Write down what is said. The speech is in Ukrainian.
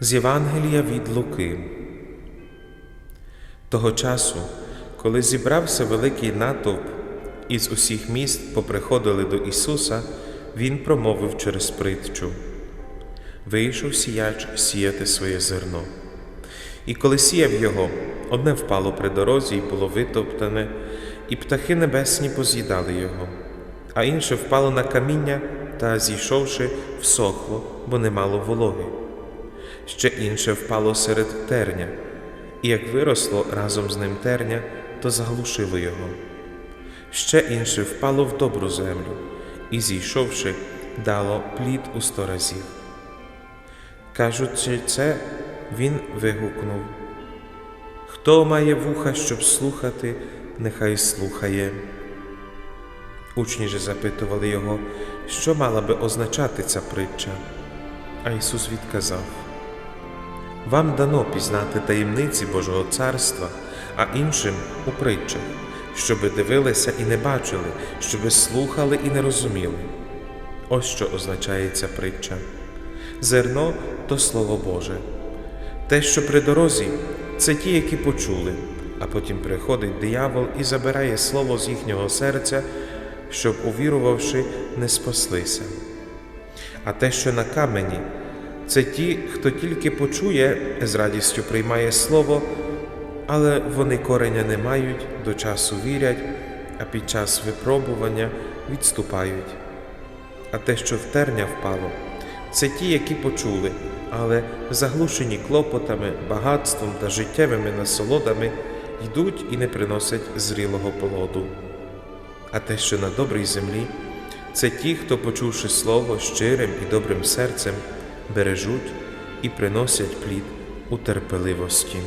З Євангелія від Луки. Того часу, коли зібрався великий натовп, із усіх міст поприходили до Ісуса, Він промовив через притчу. Вийшов сіяч сіяти своє зерно. І коли сіяв його, одне впало при дорозі і було витоптане, і птахи небесні поз'їдали його, а інше впало на каміння та, зійшовши, всохло, бо не мало вологи. Ще інше впало серед терня, і як виросло разом з ним терня, то заглушило його. Ще інше впало в добру землю, і, зійшовши, дало плід у сто разів. Кажучи це, він вигукнув Хто має вуха, щоб слухати, нехай слухає. Учні же запитували його, що мала би означати ця притча. А Ісус відказав Вам дано пізнати таємниці Божого царства, а іншим у притчах, щоби дивилися і не бачили, щоби слухали і не розуміли. Ось що означає ця притча. Зерно то Слово Боже. Те, що при дорозі, це ті, які почули, а потім приходить диявол і забирає слово з їхнього серця, щоб, увірувавши, не спаслися. А те, що на камені, це ті, хто тільки почує, з радістю приймає слово, але вони кореня не мають, до часу вірять, а під час випробування відступають. А те, що в терня впало, це ті, які почули, але заглушені клопотами, багатством та життєвими насолодами йдуть і не приносять зрілого плоду. А те, що на добрій землі, це ті, хто, почувши слово щирим і добрим серцем, бережуть і приносять плід у терпеливості.